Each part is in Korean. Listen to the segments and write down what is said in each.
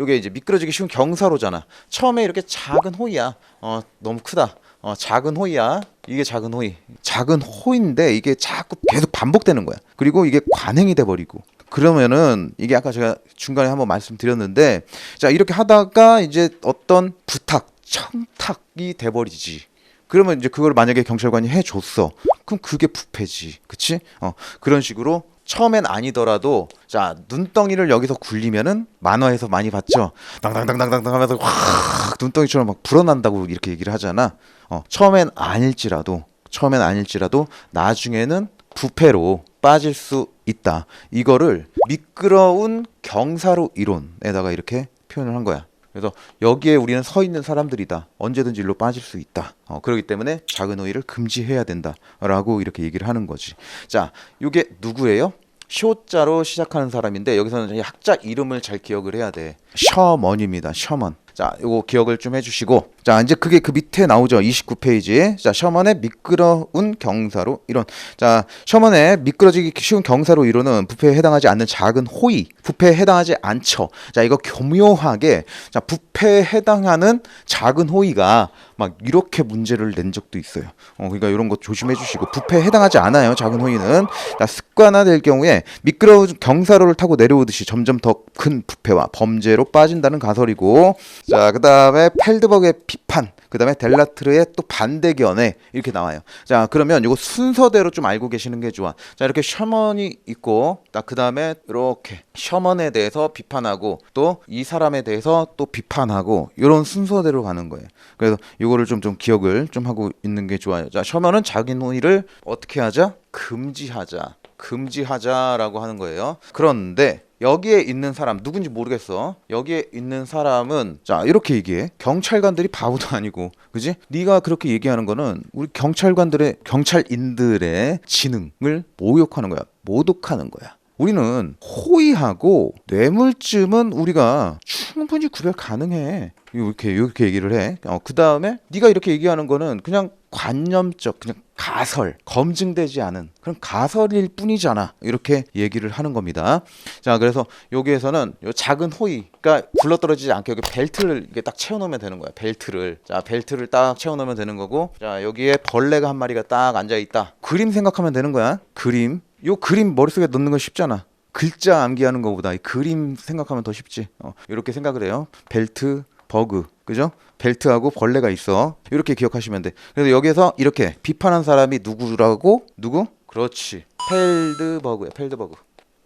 요게 이제 미끄러지기 쉬운 경사로잖아. 처음에 이렇게 작은 호이야. 어 너무 크다. 어 작은 호이야. 이게 작은 호이. 작은 호인데 이게 자꾸 계속 반복되는 거야. 그리고 이게 관행이 돼 버리고. 그러면은 이게 아까 제가 중간에 한번 말씀드렸는데 자 이렇게 하다가 이제 어떤 부탁, 청탁이 돼 버리지. 그러면 이제 그걸 만약에 경찰관이 해줬어. 그럼 그게 부패지. 그치? 어, 그런 식으로 처음엔 아니더라도 자 눈덩이를 여기서 굴리면은 만화에서 많이 봤죠. 당당당당당당 하면서 확 눈덩이처럼 막 불어난다고 이렇게 얘기를 하잖아. 어, 처음엔 아닐지라도 처음엔 아닐지라도 나중에는 부패로 빠질 수 있다. 이거를 미끄러운 경사로 이론에다가 이렇게 표현을 한 거야. 그래서 여기에 우리는 서 있는 사람들이다. 언제든지 일로 빠질 수 있다. 어, 그렇기 때문에 작은 호의를 금지해야 된다라고 이렇게 얘기를 하는 거지. 자, 이게 누구예요? 쇼자로 시작하는 사람인데 여기서는 이 학자 이름을 잘 기억을 해야 돼. 셔먼입니다. 셔먼. 자, 요거 기억을 좀 해주시고, 자, 이제 그게 그 밑에 나오죠. 29페이지에. 자, 셔먼의 미끄러운 경사로 이론. 자, 셔먼의 미끄러지기 쉬운 경사로 이론은 부패에 해당하지 않는 작은 호의, 부패에 해당하지 않죠. 자, 이거 교묘하게, 자, 부패에 해당하는 작은 호의가 막 이렇게 문제를 낸 적도 있어요. 어, 그러니까 이런 거 조심해 주시고, 부패에 해당하지 않아요. 작은 호의는. 자, 습관화될 경우에 미끄러운 경사로를 타고 내려오듯이 점점 더 큰 부패와 범죄로 빠진다는 가설이고, 자, 그 다음에 펠드버그의 비판, 그 다음에 델라트르의 또 반대견에 이렇게 나와요. 자, 그러면 이거 순서대로 좀 알고 계시는 게 좋아. 자, 이렇게 셔먼이 있고, 그 다음에 이렇게 셔먼에 대해서 비판하고, 또 이 사람에 대해서 또 비판하고, 이런 순서대로 가는 거예요. 그래서 이거를 좀, 좀 기억을 좀 하고 있는 게 좋아요. 자, 셔먼은 자기 논의를 어떻게 하자? 금지하자. 금지하자라고 하는 거예요. 그런데 여기에 있는 사람 누군지 모르겠어. 여기에 있는 사람은 자 이렇게 얘기해. 경찰관들이 바보도 아니고, 그지? 네가 그렇게 얘기하는 거는 우리 경찰관들의 경찰인들의 지능을 모욕하는 거야. 모독하는 거야. 우리는 호의하고 뇌물쯤은 우리가 충분히 구별 가능해. 이렇게 이렇게 얘기를 해. 어, 그 다음에 네가 이렇게 얘기하는 거는 그냥 관념적, 그냥 가설, 검증되지 않은 그런 가설일 뿐이잖아. 이렇게 얘기를 하는 겁니다. 자, 그래서 여기에서는 요 작은 호의, 그러니까 굴러떨어지지 않게 여기 벨트를 이렇게 딱 채워놓으면 되는 거야. 벨트를. 자, 벨트를 딱 채워놓으면 되는 거고, 자, 여기에 벌레가 한 마리가 딱 앉아 있다. 그림 생각하면 되는 거야. 그림. 요 그림 머릿속에 넣는 건 쉽잖아. 글자 암기하는 것보다 이 그림 생각하면 더 쉽지. 어, 이렇게 생각을 해요. 벨트, 버그, 그죠? 벨트하고 벌레가 있어. 이렇게 기억하시면 돼. 그래서 여기서 이렇게 비판한 사람이 누구라고? 누구? 그렇지. 펠드버그야. 펠드버그.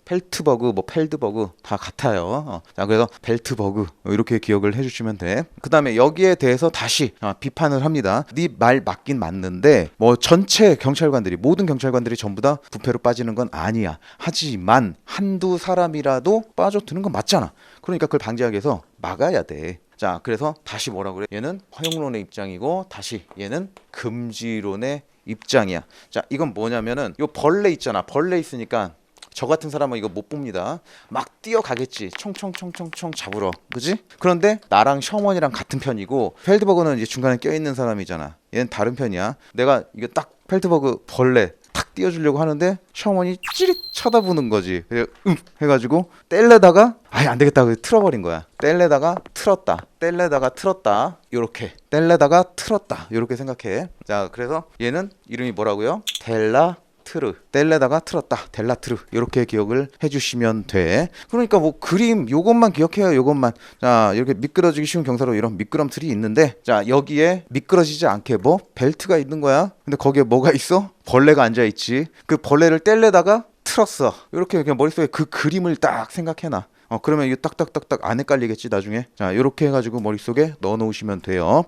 펠트버그, 뭐 펠드버그 다 같아요. 어. 자, 그래서 벨트버그 이렇게 기억을 해주시면 돼. 그 다음에 여기에 대해서 다시 어, 비판을 합니다. 네 말 맞긴 맞는데 뭐 전체 경찰관들이 모든 경찰관들이 전부 다 부패로 빠지는 건 아니야. 하지만 한두 사람이라도 빠져드는 건 맞잖아. 그러니까 그걸 방지하기 위해서 막아야 돼. 자, 그래서 다시 뭐라 그래? 얘는 허용론의 입장이고 다시 얘는 금지론의 입장이야. 자, 이건 뭐냐면은 요 벌레 있잖아. 벌레 있으니까 저 같은 사람은 이거 못 봅니다. 막 뛰어가겠지. 총총총총총 잡으러. 그지? 그런데 나랑 셔먼이랑 같은 편이고 펠드버그는 이제 중간에 껴있는 사람이잖아. 얘는 다른 편이야. 내가 이거 딱 펠드버그 벌레 탁 띄워주려고 하는데 셔먼이 찌릿 쳐다보는 거지. 응 해가지고 뗄래다가 아예 안 되겠다. 그 틀어버린 거야. 뗄래다가 틀었다. 뗄래다가 틀었다. 요렇게 뗄래다가 틀었다. 요렇게 생각해. 자 그래서 얘는 이름이 뭐라고요? 델라 트르 뗄래다가 틀었다 델라트르 이렇게 기억을 해주시면 돼. 그러니까 뭐 그림 요것만 기억해요 요것만. 자 이렇게 미끄러지기 쉬운 경사로 이런 미끄럼틀이 있는데 자 여기에 미끄러지지 않게 뭐 벨트가 있는 거야? 근데 거기에 뭐가 있어? 벌레가 앉아 있지. 그 벌레를 뗄래다가 틀었어. 이렇게 그냥 머릿속에 그 그림을 딱 생각해놔. 어 그러면 이거 딱딱딱딱 안 헷갈리겠지 나중에? 자 이렇게 해가지고 머릿속에 넣어 놓으시면 돼요